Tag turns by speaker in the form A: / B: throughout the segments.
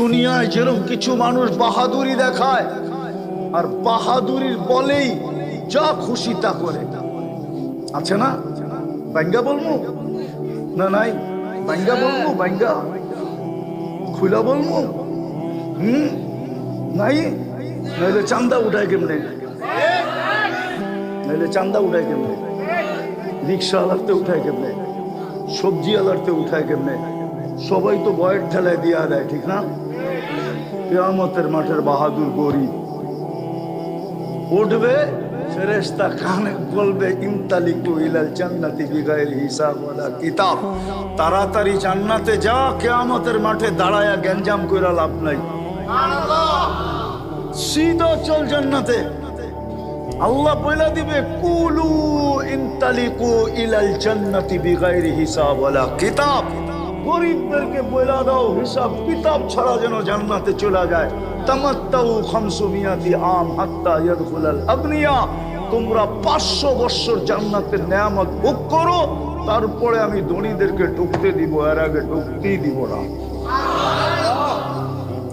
A: দুনিয়ায় যেরকম কিছু মানুষ বাহাদুরি দেখায়, আর বাহাদুরির বলেই যা খুশি তা করে। আছে না? বাঙ্গা বলব না, নাই? বাঙ্গা বলব বাঙ্গা খুলা বলব হুম? নাই? নাহলে চান্দা উঠায় কেমনে? নাহলে চান্দা উঠায় কেমনে? রিক্সা আলারতে উঠায় কেমনে? সবজি আলারতে উঠায় কেমনে? সবাই তো বয়ের ঠেলায় দিয়া দেয়, ঠিক না? কেয়ামতের মাঠের বাহাদুর গরিব উঠবে, ফেরেশতা কানে বলবে জান্নাতি বিগাইরি হিসাব কিতাব। তাড়াতাড়ি জান্নাতে যা, কেয়ামতের মাঠে দাঁড়ায়া গ্যাঞ্জাম কইরা লাভ নাই। সিধা চল জান্নাতে। আল্লাহ বইলা দিবে, কুলু ইনতালিকু ইলাল জান্নাতি বিগাইরি হিসাব কিতাব। গরিবদেরকে বইলা দাও হিসাব, কিতাব ছাড়া যেন জান্নাতে চলে যায়। তামাত্তাউ খামসুমিয়াতি আম হাত্তা ইয়াদখুলাল আবনিয়া। তোমরা পাঁচশো বৎসর জান্নাতের নেয়ামত ভোগ করো, তারপরে আমি ধনীদেরকে ঢুকতে দিব, এর আগে ঢুকতেই দিব না।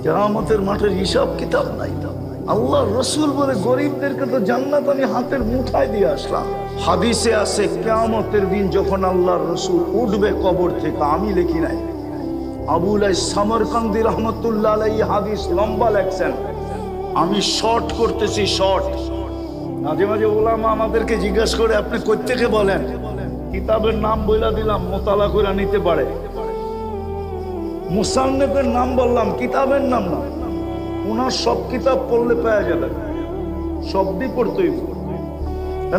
A: কেয়ামতের মাঠের হিসাব কিতাব নাই। আল্লাহ রসুল বলে, গরিবদেরকে তো জান্নাত আমি হাতের মুঠায় দিয়ে আসলাম। হাদিসে আছে, কেয়ামতের দিন যখন আল্লাহর রসুল উঠবে কবর থেকে, আমি লিখি নাই। আবুল সামরকান্দি রহমতুল্লাহ আলাই হাদিস লম্বা লেখছেন। আমি শর্ট করতেছি শর্ট মাঝে মাঝে ওলামা আমাদেরকে জিজ্ঞাসা করে, আপনি কোথেকে বলেন? কিতাবের নাম বইলা দিলাম, মোতালা করে নিতে পারে। মুসান্নেফের নাম বললাম, কিতাবের নাম না। ওনার সব কিতাব পড়লে পাওয়া যাবে। শব্দই পড়তেই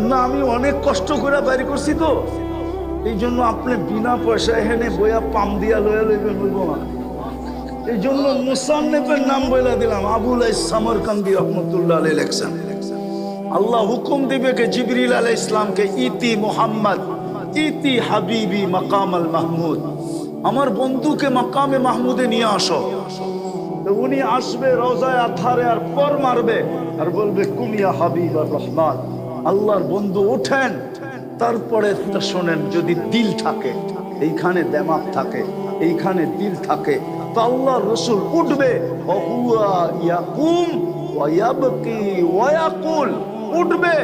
A: না, আমি অনেক কষ্ট করে বাইর করছি তো। এই জন্য আপনি বিনা পয়সা এখানে বইয়া পাম দিয়া লয়া লইবেন, হইব না। এই জন্য মুসান্নেফের নাম বইলা দিলাম, আবুল সামরকান্দি রহমতুল্লাহ আলী লেখছেন। আল্লাহ হুকুম দিবে কে জিবরিল আলাই ইসলামকে ইতি মোহাম্মদ, ইতি হাবিবি মাকাম আল মাহমুদ। আমার বন্ধুকে মাকামে মাহমুদে নিয়ে আসো। উনি আসবে রোজায় আথারে আর পর মারবে, আর বলবে কুমিয়া হাবিব আর রহমান। আল্লাহর বন্ধু ওঠেন, তারপরে শোনেন যদি দিল থাকে, এইখানে দেমাগ থাকে, এইখানে দিল থাকে, তো আল্লাহ রসুল উঠবে উঠবে,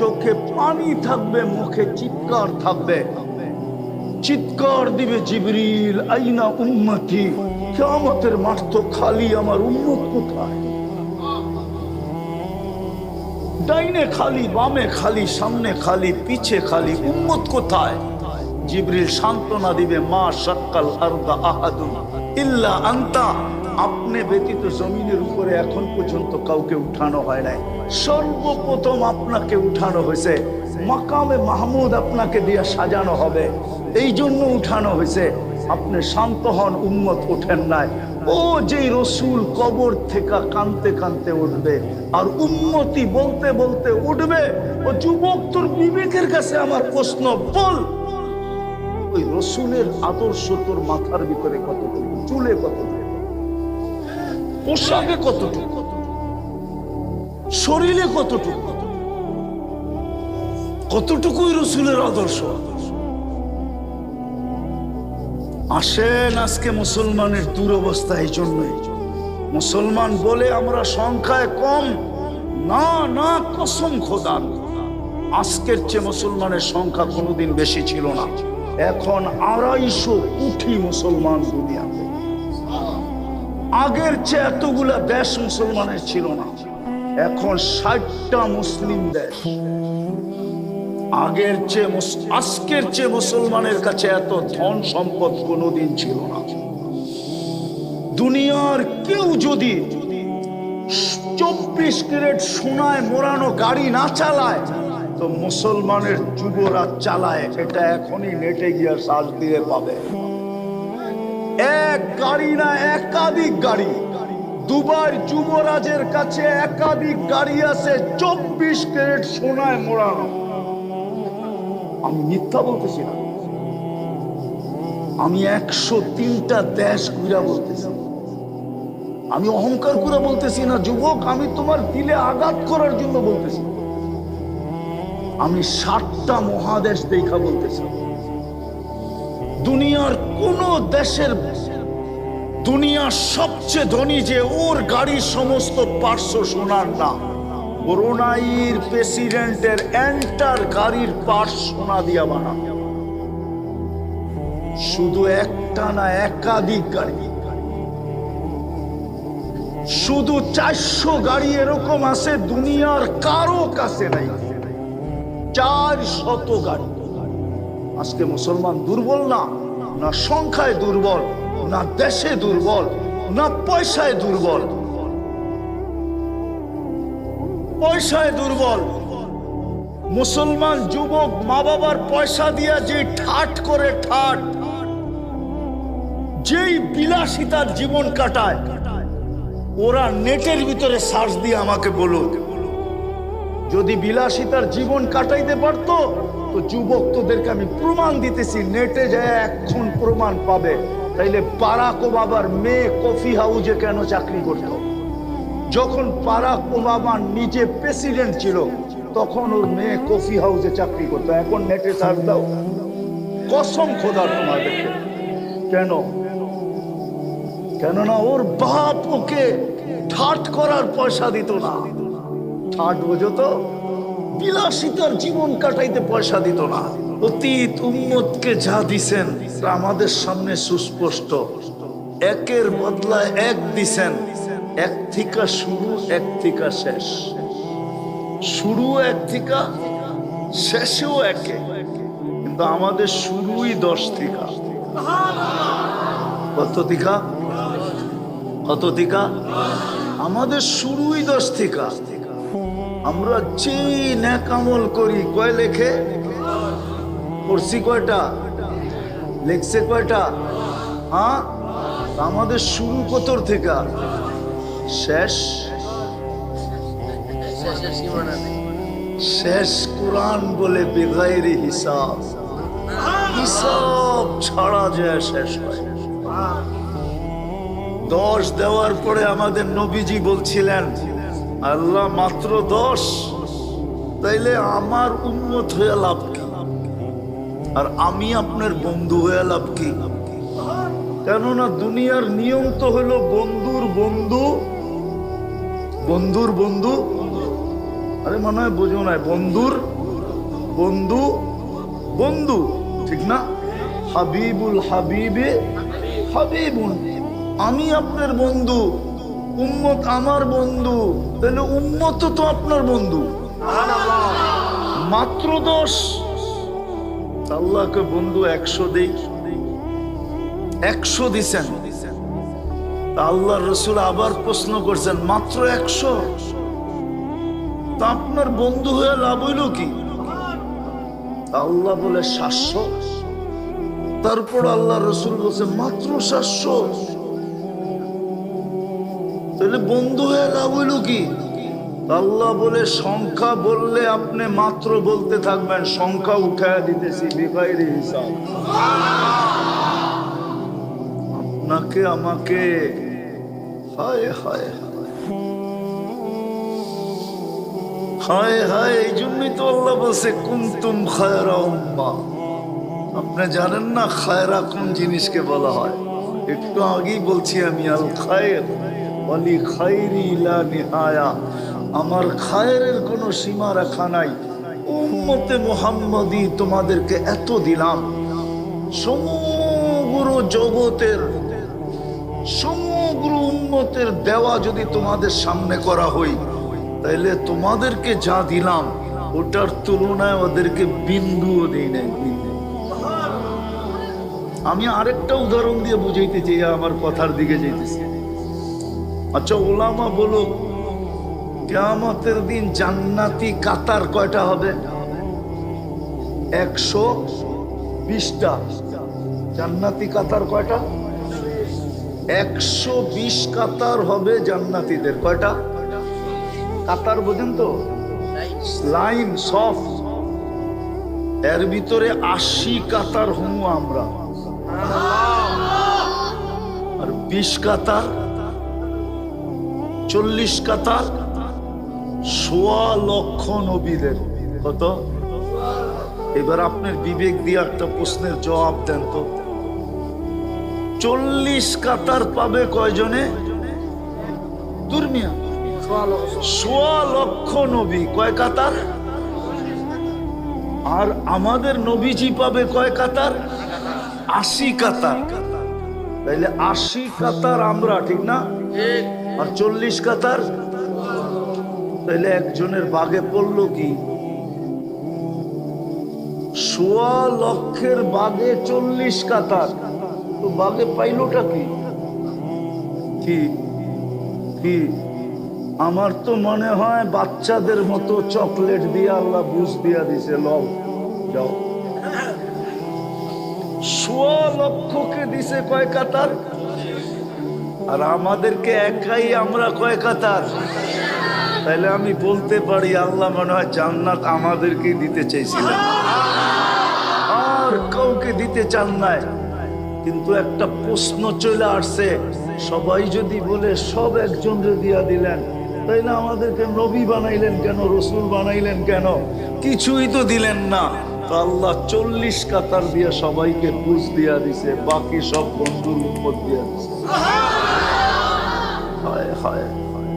A: চোখে পানি থাকবে, মুখে চিৎকার থাকবে। চিৎকার দিবে জিবরিল, আইনা উম্মতি, কিয়ামতের মাঠ তো খালি, আমার উম্মত কোথায়? ডাইনে খালি, বামে খালি, সামনে খালি, পিছে খালি, উম্মত কোথায়? জিবরিল সান্ত্বনা দিবে, মা সাক্কাল আরদা আহাদুন ইল্লা আন্তা। আপনি ব্যতীত জমিনের উপরে এখন পর্যন্ত কাউকে উঠানো হয় নাই। সর্বপ্রথম আপনাকে উঠানো হয়েছে, মাকামে মাহমুদ আপনাকে দিয়ে সাজানো হবে। এই জন্য উঠানো হয়েছে। আপনি শান্ত হন উন্মত ওঠেন নাই। ও যে রসুল কবর থেকে কানতে কানতে উঠবে আর উন্নতি বলতে বলতে উঠবে, ও যুবক তোর বিবেকের কাছে আমার প্রশ্ন, বল। ওই রসুলের আদর্শ তোর মাথার ভিতরে কতটুকু? চুলে কতটুকু? পোশাকে কতটুকু? শরীরে কতটুকু? কতটুকুই রসুলের আদর্শ? আসেন আজকে মুসলমানের দুরবস্থা এই জন্যই। মুসলমান বলে আমরা সংখ্যায় কম। না না, কসম খোদান। আজকের চেয়ে মুসলমানের সংখ্যা কোনোদিন বেশি ছিল না। এখন আড়াইশো কোটি মুসলমান দুনিয়াতে। আগের চেয়ে এতগুলা দেশ মুসলমানের ছিল না। এখন ষাটটা মুসলিম দেশ। আগের চেয়ে আজকের চেয়ে মুসলমানের কাছে এত ধন সম্পদ কোনোদিন ছিল না। দুনিয়ার কেউ যদি চব্বিশ ক্যারেট সোনায় মোড়ানো গাড়ি না চালায়, তো মুসলমানের যুবরা চালায়, এটা এখনই নেটে গিয়ে সাজ দিয়ে পাবে। এক গাড়ি না একাধিক গাড়ি। দুবার যুবরাজের কাছে একাধিক গাড়ি আছে, চব্বিশ ক্যারেট সোনায় মোড়ানো। আমি মিথ্যা বলতেছি না। আমি একশো তিনটা দেশ ঘুরা বলতেছি। আমি অহংকার করে বলতেছি না, যুবক, আমি তোমার দিলে আঘাত করার জন্য বলতেছি। আমি ষাটটা মহাদেশ দেখা বলতেছি। দুনিয়ার কোন দেশের দুনিয়ার সবচেয়ে ধনী যে ওর গাড়ির সমস্ত পার্শ্ব সোনার না করোনাইর প্রেসিডেন্টের এন্টার গাড়ির পার্শ্ব সোনা দিয়া বানা শুধু একটা না, একাধিক গাড়ি। শুধু চারশো গাড়ি এরকম আছে, দুনিয়ার কারও কাছে নাই। চার শত গাড়ি। আজকে মুসলমান দুর্বল না? না সংখ্যায় দুর্বল, না দেশে দুর্বল, না পয়সায় দুর্বল। পয়সায় দুর্বল। মুসলমান যুবক মা বাবার পয়সা দিয়া যে ঠাট করে ঠাট, যেই বিলাসিতার জীবন কাটায়, ওরা নেটের ভিতরে সার্চ দিয়ে আমাকে বলো, যদি বিলাসিতার জীবন কাটাইতে পারতো, তো যুবক তোদেরকে আমি প্রমাণ দিতেছি, নেটে যায় এখন প্রমাণ পাবে। তাইলে বারাক বাবার মেয়ে কফি হাউজে কেন চাকরি করত? যখন বারাক ওবামা নিজে প্রেসিডেন্ট ছিল, তখন ওর মেয়ে কফি হাউসে চাকরি করতো। এখন নেটে সার্চ দাও। কসম খোদার তোমাদেরকে। কেন? কেননা ওর বাপ ওকে ঠাট করার পয়সা দিত না। ঠাট বোঝো তো? বিলাসিতার জীবন কাটাইতে পয়সা দিত না। অতীত উম্মতকে যা দিছেন আমাদের সামনে সুস্পষ্ট। একের বদলায় এক দিছেন। এক থিকা শুরু, এক থিকা শেষ। শুরু এক থিকা, শেষেও একে। কিন্তু আমাদের শুরুই দশ থিকা। কত থিকা? কত থিকা? আমাদের শুরুই দশ থিকা। আমরা যেই ন্যাক আমল করি, কয় লেখে? পড়ছি কয়টা? লেখছে কয়টা? হ্যাঁ? আমাদের শুরু কতর থেকে? শেষ শেষ কোরআন বলে বেগাইরে হিসাব। হিসাব ছাড়া যায় শেষ হয়। দশ দেওয়ার পরে আমাদের নবীজি বলছিলেন, আল্লাহ মাত্র দশ? তাইলে আমার উন্মত হয়ে লাভ কি? আর আমি আপনার বন্ধু হয়ে লাভ কি? কেননা দুনিয়ার নিয়ম তো হলো বন্ধুর বন্ধু বন্ধুর বন্ধু। আরে মনে হয় বোঝো না বন্ধুর বন্ধু বন্ধু, ঠিক না? হাবিবুল হাবিবে হাবিবুল আমি আপনার বন্ধু, উম্মত আমার বন্ধু, তাহলে উম্মত তো আপনার বন্ধু। মাত্র দশ। আল্লাহকে বন্ধু একশো দেই, একশো দিছেন। আল্লাহ রসুল আবার প্রশ্ন করছেন, মাত্র একশো? তা আপনার বন্ধু হয়ে লাভ হইল কি? আল্লাহ বলে, সাতশো। তারপর আল্লাহ রসুল বলছে, মাত্র সাতশো। তাহলে বন্ধু হয়ে লাভ হইল কি? আল্লাহ বলে, সংখ্যা বললে আপনি মাত্র বলতে থাকবেন, সংখ্যা উঠায় দিতেছি বেকাইরে হিসাব। আপনাকে আমাকে। হায় হায় হায়। হায় এই জন্যই তো আল্লাহ বলছে কুমতুম খায়রা উম্মা। আপনি জানেন না খায়রা কোন জিনিসকে বলা হয়? একটু আগেই বলছি আমি, আল খায়ের বলি খাইরি ইলা নিহায়া। আমার খায়ের কোনো সীমা রাখা নাই। উম্মতে মোহাম্মদী তোমাদেরকে এত দিলাম। সমগ্র জগতের সমগ্র উন্মতের দেওয়া যদি তোমাদের সামনে করা হই তাইলে তোমাদেরকে যা দিলাম, ওটার তুলনায় ওদেরকে বিন্দুও দিই নাই। আমি আরেকটা উদাহরণ দিয়ে বুঝাইতে চাই আমার কথার দিকে যেতেছি আচ্ছা ওলামা বলো কেয়ামতের দিন জান্নাতি কাতার কয়টা হবে? একশো বিশটা। জান্নাতি কাতার কয়টা? একশো বিশ কাতার হবে জান্নাতিদের। কয়টা? কাতার বোঝেন তো? লাইন, সফ। এর ভিতরে আশি কাতার হুমু আমরা। আর বিশ কাতার, চল্লিশ কাতার সোয়া লক্ষ নবীদের। কত? এবার আপনার বিবেক দিয়ে একটা প্রশ্নের জবাব দেন তো। চল্লিশ কাতার পাবে কয়জনে? দুর্মিয়া। লক্ষ নবী। কয় কাতার? আর আমাদের নবীজি পাবে কয় কাতার? আশি কাতার। তাইলে আশি কাতার আমরা, ঠিক না? আর চল্লিশ কাতার? তাইলে একজনের বাগে পড়ল কি? সোয়া লক্ষের বাগে চল্লিশ কাতার। তো বাগে পাইলোটা কি? কি? কি? আমার তো মনে হয় বাচ্চাদের মতো চকলেট দিয়ে আল্লাহ বুঝ দিয়া দিছে, লও, যাও। সোয়া লক্ষকে দিছে কয় কাতার? আর আমাদেরকে একাই আমরা কয় কাতার? তাহলে আমি বলতে পারি, আল্লাহ মনে হয় জান্নাত আমাদেরকে দিতে চাইছিলেন আর কাউকে দিতে চান নাই। কিন্তু একটা প্রশ্ন চলে আসছে। সবাই যদি বলে সব একজনকে দিয়া দিলেন তাই না আমাদেরকে নবী বানাইলেন কেন রসুল বানাইলেন কেন? কিছুই তো দিলেন না। তো আল্লাহ চল্লিশ কাতার দিয়ে সবাইকে বুঝ দিয়া দিছে বাকি সব বন্ধুর উপর দিয়া দিছে। হায় হায় হায়।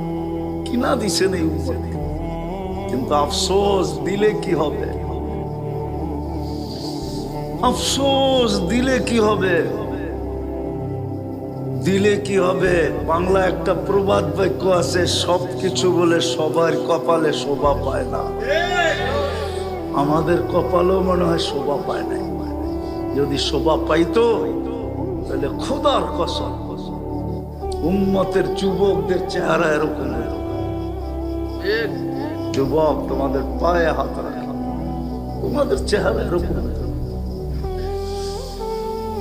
A: কিনা দিছেন এই উপর কিন্তু আফসোস দিলে কি হবে? আফসোস, দিলে কি হবে? দিলে কি হবে? বাংলা একটা প্রবাদ বাক্য আছে সব কিছু বলে সবার কপালে শোভা পায় না। আমাদের কপালও মনে হয় শোভা পায় না যদি শোভা পাইতো, তাহলে খোদার কসম। উম্মতের যুবকদের চেহারা এরকম যুবক, তোমাদের পায়ে হাত রাখা। তোমাদের চেহারা এরকম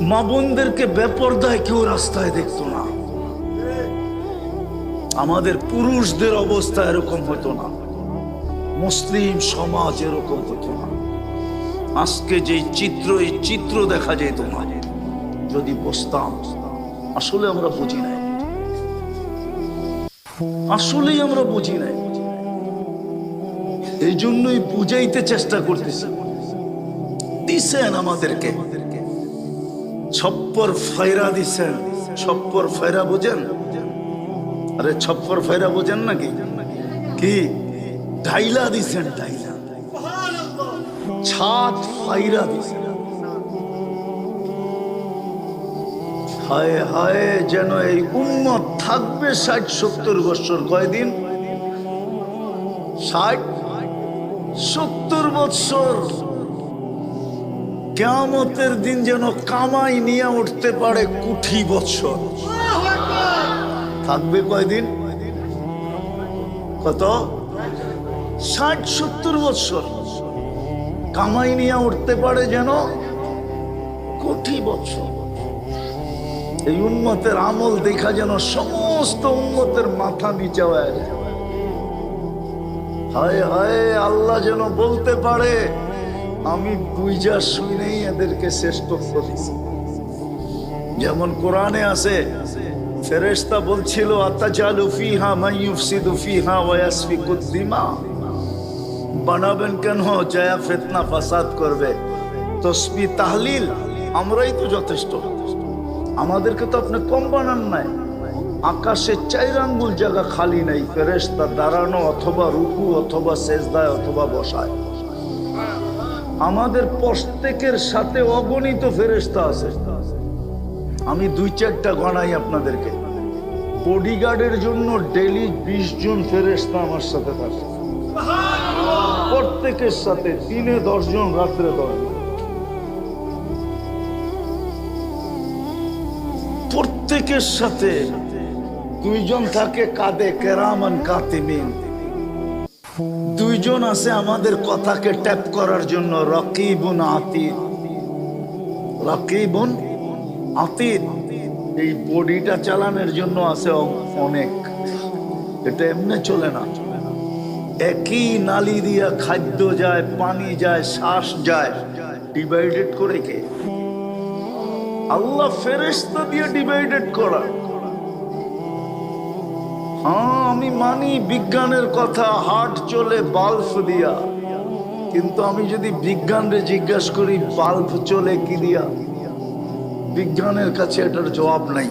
A: মা বোনদেরকে বেপরদায় কেউ রাস্তায় দেখতো না। আমাদের পুরুষদের অবস্থা এরকম হতো না। মুসলিম সমাজ এরকম হতো না। আজকে যে চিত্র, এই চিত্র দেখা যেত না। যদি বসতাম, আসলে আমরা বুঝি নাই। আসলেই আমরা বুঝি নাই। এই জন্যই বুঝাইতে চেষ্টা করতেছি। দিছেন আমাদেরকে। ছপ্পর ফায়রা দিছেন। ছপ্পর ফায়রা বোঝেন? আরে ছপ্পর ফায়রা বোঝেন নাকি? কি? ডাইলা দিছেন, ডাইলা। ছাদ ফাইরা দিছেন। হায় হায়, যেন এই উন্মত থাকবে ষাট, সত্তর বছর। কয়দিন? ষাট, সত্তর বৎসর কেয়ামতের দিন যেন কামাই নিয়ে উঠতে পারে কুঠি বৎসর থাকবে কয়দিন? কত? ষাট, সত্তর বৎসর কামাই নিয়ে উঠতে পারে যেন কোটি বৎসর এই উন্মতের আমল দেখা যেন সমস্ত উন্মতের মাথা নিচে হয়ে যায়। হায় হায়, আল্লাহ যেন বলতে পারে আমি বুঝা শুনেই এদেরকে শ্রেষ্ঠত্ব দিছি যেমন কোরআনে আছে, ফেরেশতা বলছিল, আতাজালু ফিহা ইউফসিদু ফিহা ওয়া ইয়াসফিকুদ দিমা। বানাবেন কেন? জয়া ফিতনা ফাসাদ করবে। তসবি তাহলিল, আমরাই তো যথেষ্ট। আমাদেরকে তো আপনি কম বানান নাই। আকাশে চার আঙ্গুল জায়গা খালি নাই, ফেরেশতা দাঁড়ানো অথবা রুকু অথবা সেজদায় অথবা বসায়। আমাদের প্রত্যেকের সাথে অগণিত ফেরেশতা আছে। আমি দুই চারটা গণাই আপনাদেরকে। বডিগার্ডের জন্য ডেলি বিশ জন ফেরেশতা আমার সাথে থাকে। প্রত্যেকের সাথে দিনে দশ জন, রাত্রে দশজন প্রত্যেকের সাথে দুইজন থাকে কাঁদে কেরামান কাতিমিন। দুইজন আছে আমাদের কথাকে ট্যাপ করার জন্য, রকিবুন আতিদ রকিবুন এই বডিটা চালানোর জন্য আছে অনেক। এটা এমনি চলে না। একই নালি দিয়া খাদ্য যায়, পানি যায়, শ্বাস যায়। ডিভাইডেড করে কে? আল্লাহ ফেরেশতা দিয়ে ডিভাইডেড করা। হ্যাঁ। আমি মানি বিজ্ঞানের কথা হার্ট চলে বাল্ব দিয়া। কিন্তু আমি যদি বিজ্ঞানরে জিজ্ঞাসা করি, বাল্ব চলে কি দিয়া? বিজ্ঞানের কাছে এটার জবাব নাই।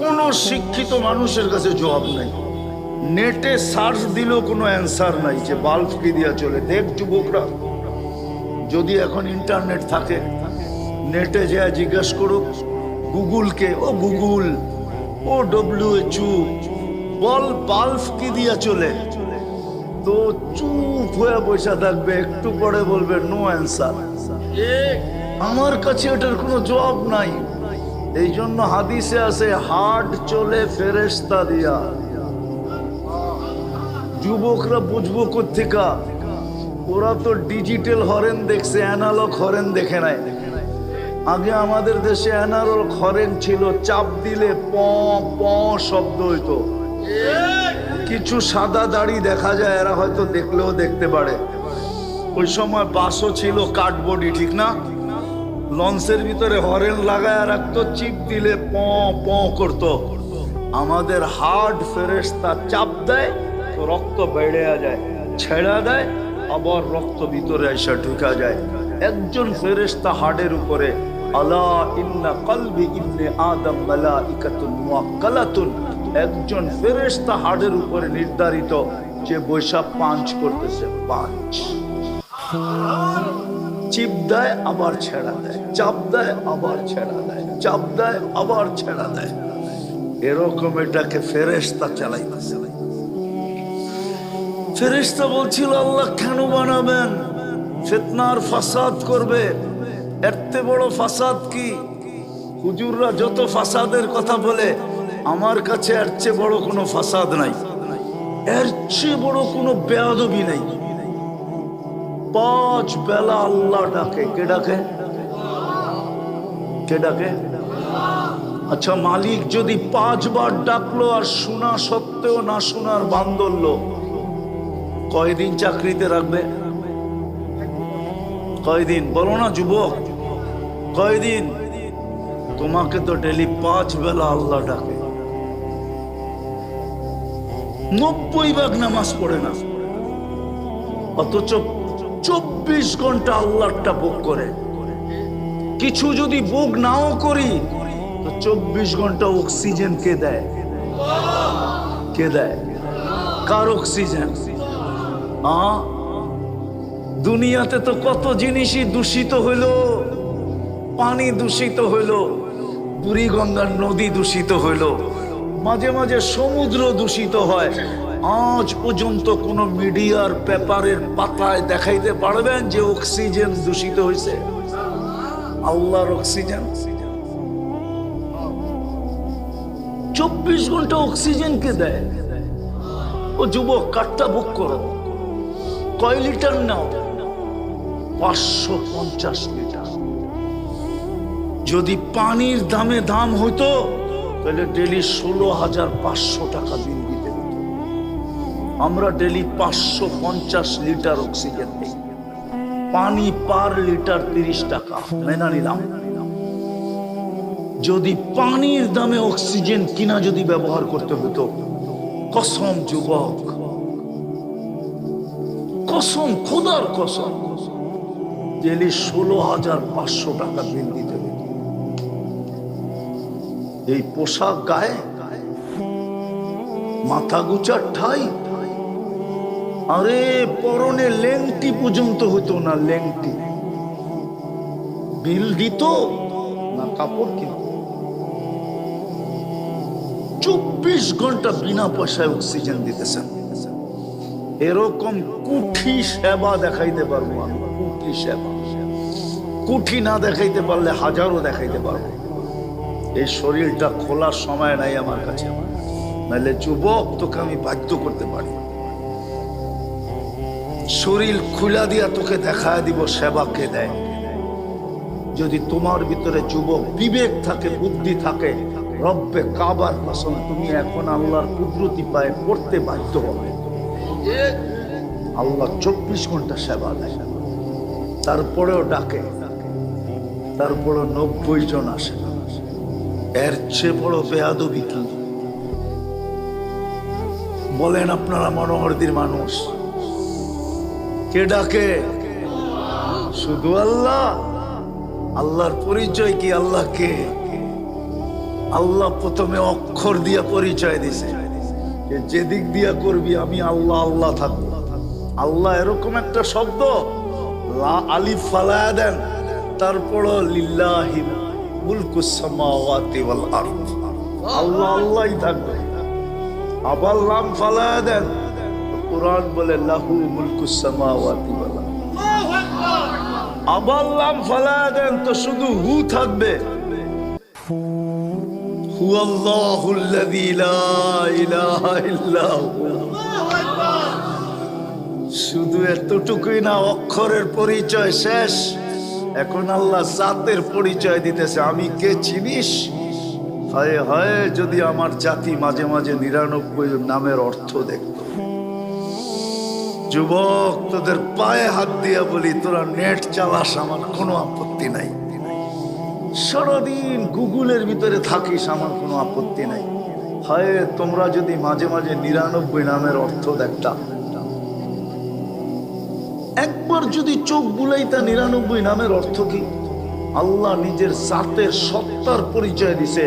A: কোন শিক্ষিত মানুষের কাছে জবাব নাই। নেটে সার্চ দিলেও কোনো অ্যান্সার নাই যে বাল্ব কি দিয়া চলে। দেখ যুবকরা, যদি এখন ইন্টারনেট থাকে, নেটে যা জিজ্ঞেস করুক, গুগলকে, ও গুগল, ও ডব্লিউএচউ বল বাল্ব কি দিয়া চলে? তো চুপ হয়ে বসে থাকবে, একটু পরে বলবে নো অ্যান্সার আমার কাছে এটার কোনো জবাব নাই। এই জন্য হাদিসে আছে, হাট চলে ফেরেস্তা দিয়া। যুবকরা বুঝব কোথেকা ওরা তো ডিজিটাল হরেন দেখছে অ্যানালগ হরেন দেখে নাই। আগে আমাদের দেশে অ্যানালগ হরেন ছিল, চাপ দিলে প প শব্দ হইতো। কিছু সাদা দাড়ি দেখা যায়, এরা হয়তো দেখলেও দেখতে পারে। ওই সময় বাসও ছিল কাঠবডি ঠিক না? লঞ্চের ভিতরে হরেন লাগায় রাখতো, চিপ দিলে প প করতো। আমাদের হার্ট ফেরেস্তা চাপ দেয়, তো রক্ত বেড়ে যায়, ছেড়া দেয়, আবার রক্ত ভিতরে এসে ঢুকা যায়। একজন ফেরেস্তা হাড়ের উপরে, আলা ইন্না কলবি ইবনে আদম মালাইকাতুন মুআক্কালাতুন একজন ফেরেস্তা হাড়ের উপরে নির্ধারিত যে বৈশাখ পাঞ্চ করতেছে, পাঞ্চ। চিপ দেয়, আবার ছেড়া দেয়। চাপ দেয়, আবার ছেড়া দেয়। চাপ দেয়, আবার ছেড়া দেয়। এরকম এটাকে ফেরেস্তা চালাইতেছে। ফেরেস্তা বলছিল, আল্লাহ কেন বানাবেন? ফেতনার ফাসাদ করবে। এরতে বড় ফাসাদ কি? হুজুররা যত ফাসাদের কথা বলে আমার কাছে এর চেয়ে বড় কোনো ফাসাদ নাই। এর চেয়ে বড় কোনো বেয়াদবি নাই। পাঁচ বেলা আল্লাহ ডাকে। কে ডাকে? কে ডাকে? আচ্ছা মালিক যদি পাঁচবার ডাকলো আর শোনা সত্ত্বেও না শোনার বান কয়দিন চাকরিতে রাখবে? কয়দিন? বলো না, যুবক। কয়দিন? তোমাকে তো ডেলি পাঁচ বেলা আল্লাহ ডাকে। নব্বই ভাগ নামাজ পড়ে না। অথচ চব্বিশ ঘণ্টা আল্লাহটা ভোগ করে। কিছু যদি ভোগ নাও করি, তো চব্বিশ ঘণ্টা অক্সিজেন কে দেয়? কে দেয়? কার অক্সিজেন? দুনিয়াতে তো কত জিনিসই দূষিত হইল। পানি দূষিত হইল। বুড়িগঙ্গার নদী দূষিত হইল। মাঝে মাঝে সমুদ্র দূষিত হয়। আজ পর্যন্ত কোন মিডিয়ার পেপারের পাতায় দেখাইতে পারবেন যে অক্সিজেন দূষিত হয়েছে আল্লাহর অক্সিজেন। চব্বিশ ঘণ্টা অক্সিজেন কে দেয়। ও যুবক কাঠটা বুক করো। কয় লিটার নাও? পাঁচশো পঞ্চাশ লিটার। যদি পানির দামে দাম হইতো তাহলে ডেলি ষোলো হাজার পাঁচশো টাকা বিল দিতে হতো। আমরা ডেলি পাঁচশো পঞ্চাশ লিটার অক্সিজেন দিই। পানি পার লিটার তিরিশ টাকা। মেনা নিলাম? যদি পানির দামে অক্সিজেন কিনা যদি ব্যবহার করতে হতো, কসম যুবক। কসম, খোদার কসম। ডেলি ষোলো হাজার পাঁচশো টাকা বিল দিতে এই পোশাক গায়ে মাথা গুচার ঠাই। আরে পরনে লেংটি পর্যন্ত হতো না লেংটি। বিল দিত না কাপড় কিনত। চব্বিশ ঘণ্টা বিনা পয়সায় অক্সিজেন দিতেছেন। এরকম কুঠি সেবা দেখাইতে পারব কুঠি সেবা। কুঠি না দেখাইতে পারলে হাজারও দেখাইতে পারব। এই শরীরটা খোলার সময় নাই আমার কাছে। নাহলে যুবক, তোকে আমি বাধ্য করতে পারি শরীর খুলা দিয়া তোকে দেখা দিব সেবাকে দেয়। যদি তোমার ভিতরে যুবক বিবেক থাকে, বুদ্ধি থাকে, রব্বে কাবার কসম, তুমি এখন আল্লাহর কুদরতি পায়ে পড়তে বাধ্য হবে। আল্লাহ চব্বিশ ঘণ্টা সেবা দেয়। তারপরেও ডাকে। তারপরেও নব্বই জন আসে। এর চেয়ে বড় বেয়াদবি কি? বলেন আপনারা মনোহরদির মানুষ। কে ডাকে? শুধু আল্লাহ। আল্লাহর পরিচয় কি? আল্লাহ কে? আল্লাহ প্রথমে অক্ষর দিয়া পরিচয় দিছে। যে যেদিক দিয়া করবি আমি আল্লাহ আল্লাহ থাকব। আল্লাহ এরকম একটা শব্দ। লা আলিফ ফালায়া দেন তারপর লিল্লাহি মুলকুস সামাওয়াতি ওয়াল আরদ। আল্লাহ আল্লাহই থাকবে। আবার লাম ফালায়া দেন। কোরআন বলে লাহু মুলকুস সামাওয়াতি ওয়াল আরদ। আবার লাম ফালায়া দেন তো শুধু হু থাকবে। হু আল্লাহুল্লাযী লা ইলাহা ইল্লা হু শুধু এতটুকুই না, অক্ষরের পরিচয় শেষ। এখন আল্লাহ জাতের পরিচয় দিতেছে, আমি কে চিনিস? হায় হায়, যদি আমার জাতি মাঝে মাঝে নিরানব্বই নামের অর্থ দেখত। যুবক, তোদের পায়ে হাত দিয়া বলি, তোরা নেট চালাস, আমার কোনো আপত্তি নাই। সারাদিন গুগলের ভিতরে থাকিস, আমার কোনো আপত্তি নাই। হায়, তোমরা যদি মাঝে মাঝে নিরানব্বই নামের অর্থ দেখতা। একবার যদি চোখ বুলাইতা নিরানব্বই নামের অর্থ কি? আল্লাহ নিজের জাতের সত্তার পরিচয় দিছে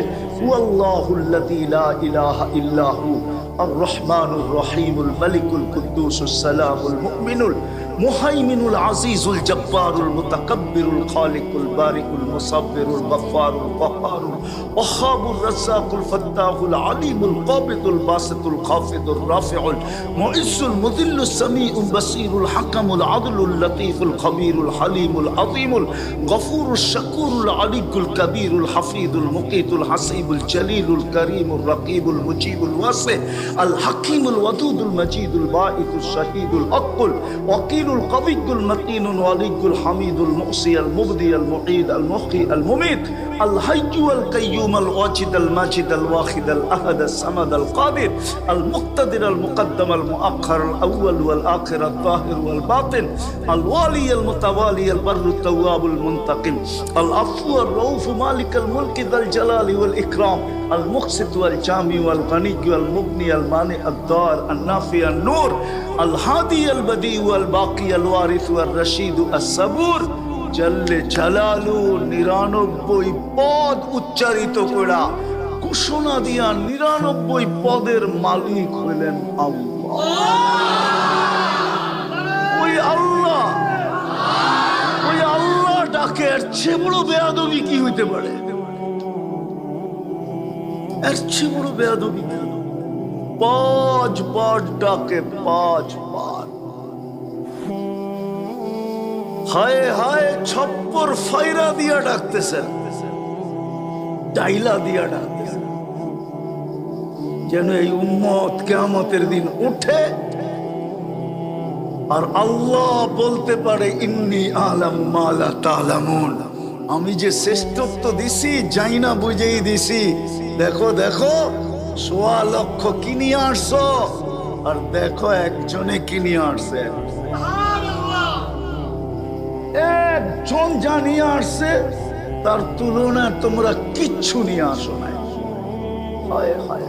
A: রহমানুর রহিমুল মালিকুল কুদ্দুসুস সালামুল মুমিনুল মুহাইমিনুল আজিজুল জব্বারুল মুতাকাব্বিরুল খালিকুল বারিকুল মুসাব্বিরুল গফফারুল কহ্হারুল وخاب الرزاق الفتاح العليم القابض الباسط الخافض الرافع المؤس المذل السميع البصير الحكم العدل اللطيف الخبير الحليم العظيم الغفور الشكور العلي الكبير الحفيظ المقيت الحسيب الجليل الكريم الرقيب المجيب الواسع الحكيم الودود المجيد الباعث الشهيد الحق الوكيل القوي المتين الولي الحميد المؤسي المبدي المعيد المخي المميت الحج والقيوم الواجد الماجد الواخد الأحد الصمد القادر المقتدر المقدم المؤخر الأول والآخر الظاهر والباطن الوالي المتوالي البر التواب المنتقم العفو الرؤوف مالك الملك ذا الجلال والإكرام المقسط والجامع والغني والمبني المانع الدار النافي النور الهادي البديع والباقي الوارث والرشيد الصبور জল্লে জালালু নিরানব্বই পদ উচ্চারিত করা। ঘোষণা দিয়া নিরানব্বই পদের মালিক হইলেন ওই আল্লাহ ওই আল্লাহ ডাকে, এর চেয়ে বড় বেয়াদবি কি হইতে পারে? এর চেয়ে বড় বেয়াদবি পাঁচ বার ডাকে পাঁচ বার হায় হায় ছপ্পর ফাইরা দিয়া ডাকতেছেন। ডাইলা দিয়া ডাকতেছেন। যেন এই উম্মত কেয়ামতের দিন উঠে আর আল্লাহ বলতে পারে, ইন্নি আলাম মালা তালামুন। আমি যে শ্রেষ্ঠত্ব দিছি, যাই না বুঝেই দিছি। দেখো দেখো, সোয়া লক্ষ কিনিয়ে আসছো, আর দেখো একজনে কিনিয়ে আসছে। একজন জানিয়ে আসছে, তার তুলনায় তোমরা কিচ্ছু নিয়ে আসো হায়।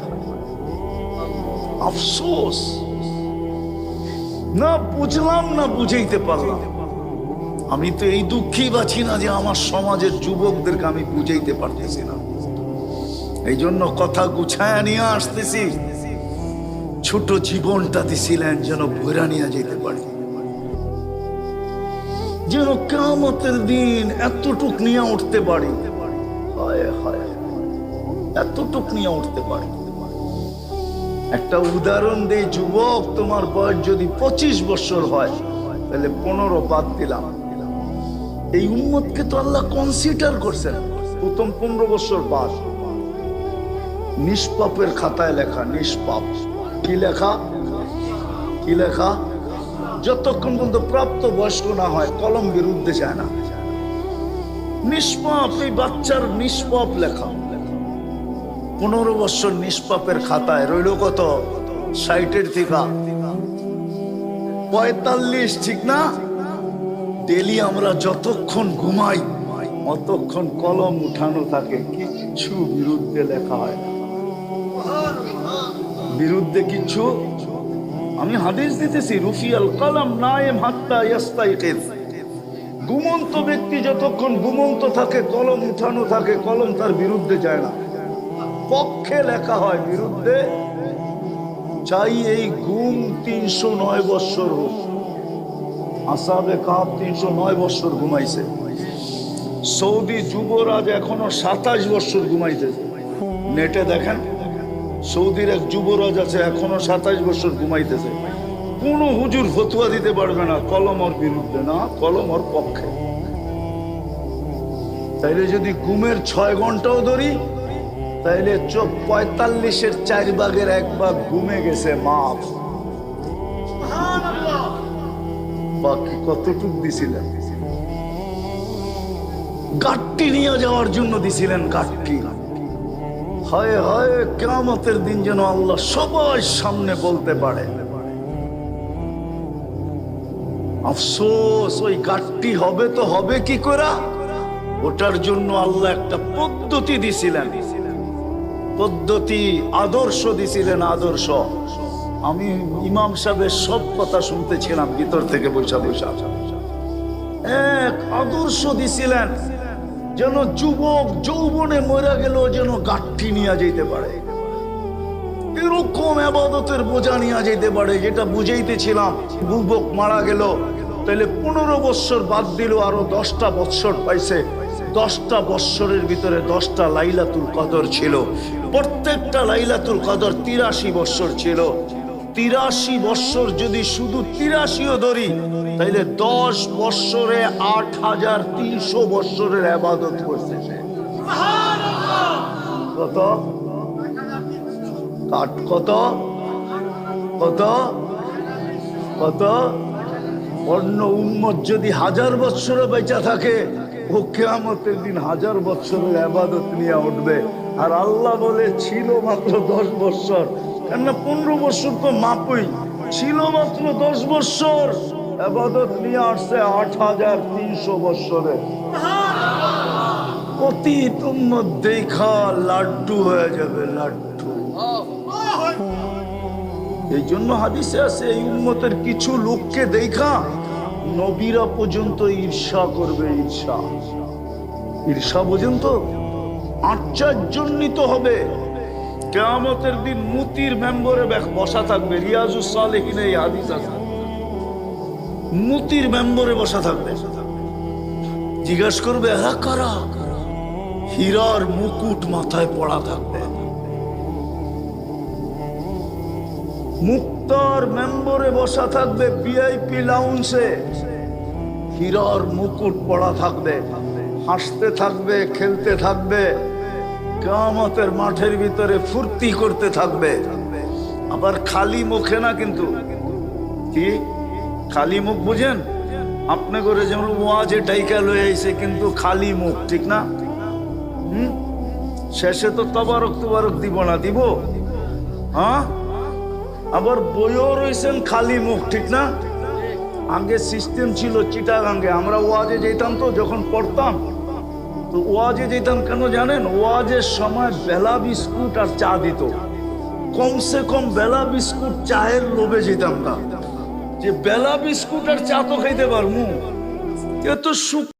A: আফসোস। না বুঝলাম, না বুঝাইতে পারলাম। আমি তো এই দুঃখেই বাঁচি না যে আমার সমাজের যুবকদেরকে আমি বুঝাইতে পারতেছি না। এই জন্য কথা গুছায় নিয়ে আসতেছি। ছোট জীবনটা দিছিলেন যেন বইরা নিয়ে যেতে পারি। যেন কামতের দিন এতটুক নিয়ে উঠতে পারি। হায় হায় এতটুক নিয়ে উঠতে পারি। একটা উদাহরণ দেই, যুবক, তোমার বয়স যদি পঁচিশ বছর হয়, তাহলে পনেরো বাদ দিলাম। এই উম্মতকে তো আল্লাহ কনসিডার করছেন। প্রথম পনেরো বছর বাদ। নিষ্পাপের খাতায় লেখা, নিষ্পাপ। কি লেখা? কি লেখা? যতক্ষণ পর্যন্ত প্রাপ্ত বয়স্ক না হয় কলম বিরুদ্ধে যায় না। নিষ্পাপ, এই বাচ্চার নিষ্পাপ লেখা। পনেরো বছর নিষ্পাপের খাতায় রইল কত? ষাটের থেকে। পঁয়তাল্লিশ, ঠিক না? ডেলি আমরা যতক্ষণ ঘুমাই, অতক্ষণ কলম উঠানো থাকে, কিচ্ছু বিরুদ্ধে লেখা হয়। বিরুদ্ধে কিচ্ছু আমি হাদিস দিতেছি, রুফিয়াল কলম নায়েম হাত্তা ইয়াস্তাইকিজ। ঘুমন্ত ব্যক্তি যতক্ষণ ঘুমন্ত থাকে, কলম উঠানো থাকে, কলম তার বিরুদ্ধে যায় না। পক্ষে লেখা হয়, বিরুদ্ধে চাই এই গুম তিনশো নয় বৎসর হোক। আসাবে কাপ তিনশো নয় বৎসর ঘুমাইছে। সৌদি যুবরাজ এখনও সাতাশ বৎসর ঘুমাইতেছে। নেটে দেখেন। সৌদির এক যুবরাজ আছে এখনও সাতাশ বছর ঘুমাইতেছে। কোন হুজুর ফতুয়া দিতে পারবে না কলমর বিরুদ্ধে না কলমর পক্ষে। তাইলে যদি ঘুমের ছয় ঘন্টাও ধরি তাইলে চোখ পঁয়তাল্লিশের চার ভাগের এক ভাগ ঘুমে গেছে মাপ। বাকি কতটুক দিছিলেন? গাট্টি নিয়ে যাওয়ার জন্য দিছিলেন গাট্টি। হয় হয় কেমতের দিন যেন আল্লাহ সবার সামনে বলতে পারে। আফসোস, ওই গাঠটি হবে তো হবে কি করে? ওটার জন্য আল্লাহ একটা পদ্ধতি দিছিলেন। পদ্ধতি, আদর্শ দিছিলেন আদর্শ। আমি ইমাম সাহেবের সব কথা শুনতেছিলাম, ভিতর থেকে বৈশা বৈশা এক আদর্শ দিছিলেন। যেন যুবক যৌবনে মরা গেল, যেন গাঠি নিয়ে যেতে পারে। এরকম আবাদতের বোঝা নিয়ে যেতে পারে, যেটা বুঝাইতেছিলাম, যুবক মারা গেল তাহলে পনেরো বৎসর বাদ দিল, আরও দশটা বৎসর পাইছে। দশটা বৎসরের ভিতরে দশটা লাইলাতুল কদর ছিল। প্রত্যেকটা লাইলাতুল কদর তিরাশি বৎসর ছিল। তিরাশি বৎসর যদি শুধু তিরাশিও ধরি, তাইলে দশ বৎসরে আট হাজার তিনশো বৎসরের আবাদত করছে। কত? কাঠ কত? কত? কত? অন্য উম্মত যদি হাজার বৎসরে বেঁচা থাকে, ও কেয়ামতের দিন হাজার বৎসরের আবাদত নিয়ে উঠবে। আর আল্লাহ বলে, ছিল মাত্র দশ বৎসর। কেননা পনেরো বৎসর তো মাপই ছিল মাত্র দশ বৎসর আবাদত নিয়ে আসছে আট হাজার তিনশো বৎসরে অতীত উম্মত দেখা লাড্ডু হয়ে যাবে লাড্ডু। এই জন্য হাদিসে আছে, এই উন্মতের কিছু লোককে দেখা নবীরা পর্যন্ত ঈর্ষা করবে, ঈর্ষা। ঈর্ষা পর্যন্ত আশ্চর্যজনিত হবে। কেয়ামতের দিন মুতির মেম্বরে বসা থাকবে রিয়াজুস সালেহিন এই হাদিস আছে। মুতির মেম্বরে বসা থাকবে। জিজ্ঞাসা করবে হ্যাঁ কারা? হীরার মুকুট মাথায় পড়া থাকবে। মুক্তার মেম্বরে বসা থাকবে ভিআইপি লাউন্সে হীরার মুকুট পড়া থাকবে। হাসতে থাকবে, খেলতে থাকবে। কামতের মাঠের ভিতরে ফুর্তি করতে থাকবে। আবার খালি মুখে না কিন্তু। কি? খালি মুখ বুঝেন? আপনি করে যেমন ওয়াজে টাইকা লয়ে আইছে কিন্তু খালি মুখ, ঠিক না? হুম? শেষে তো তবারক তবারক দিব না, দিব? হ্যাঁ? আবার বইও রয়েছেন খালি মুখ, ঠিক না? আগে সিস্টেম ছিল চিটাগাঙ্গে, আমরা ওয়াজে যেতাম তো, যখন পড়তাম ওয়াজে যেতাম কেন জানেন? ওয়াজের সময় বেলা বিস্কুট আর চা দিত। কমসে কম বেলা বিস্কুট চায়ের লোভে যেতাম না। যে বেলা বিস্কুট আর চা তো খাইতে পারব এত সুখ